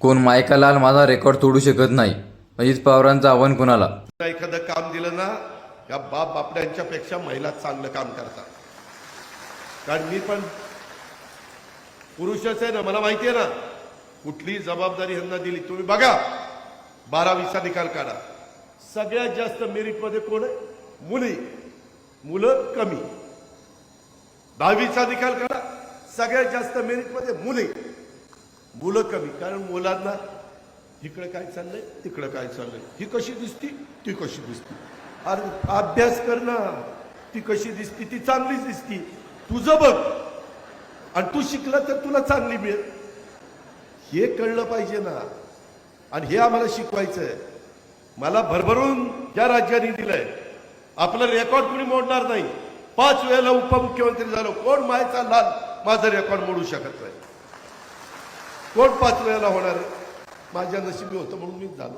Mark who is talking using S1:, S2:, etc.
S1: कोण मायका लाल माझा रेकॉर्ड तोडू शकत नाही. अजित पवारांचं आव्हान कुणाला?
S2: एखादं काम दिलं ना या बाप बापड्यांच्यापेक्षा महिला चांगलं काम करतात. कारण मी पण पुरुषच आहे ना मला माहिती आहे ना कुठली जबाबदारी ह्यांना दिली. तुम्ही बघा बारावीचा निकाल काढा. सगळ्यात जास्त मेरिटमध्ये कोण आहे? मुली. मुलं कमी. दहावीचा निकाल काढा. सगळ्यात जास्त मेरिटमध्ये मुली. मुलं कमी. कारण मुलांना इकडं काय चाललंय तिकडं काय चाललंय. ही कशी दिसती ती कशी दिसती. अरे अभ्यास कर ना. ती कशी दिसती ती चांगलीच दिसती. तुझं बघ. आणि तू शिकला तर तुला चांगली मिळेल. हे कळलं पाहिजे ना. आणि हे आम्हाला शिकवायचं आहे मला भरभरून या राज्याने दिलंय आपलं रेकॉर्ड कुणी मोडणार नाही. पाच वेळेला उपमुख्यमंत्री झालो. कोण मायचा लाल? माझं रेकॉर्ड मोडू शकत नाही. कोण पाच वेळेला होणार आहे? माझ्या नशिबी होतं म्हणून मीच झालो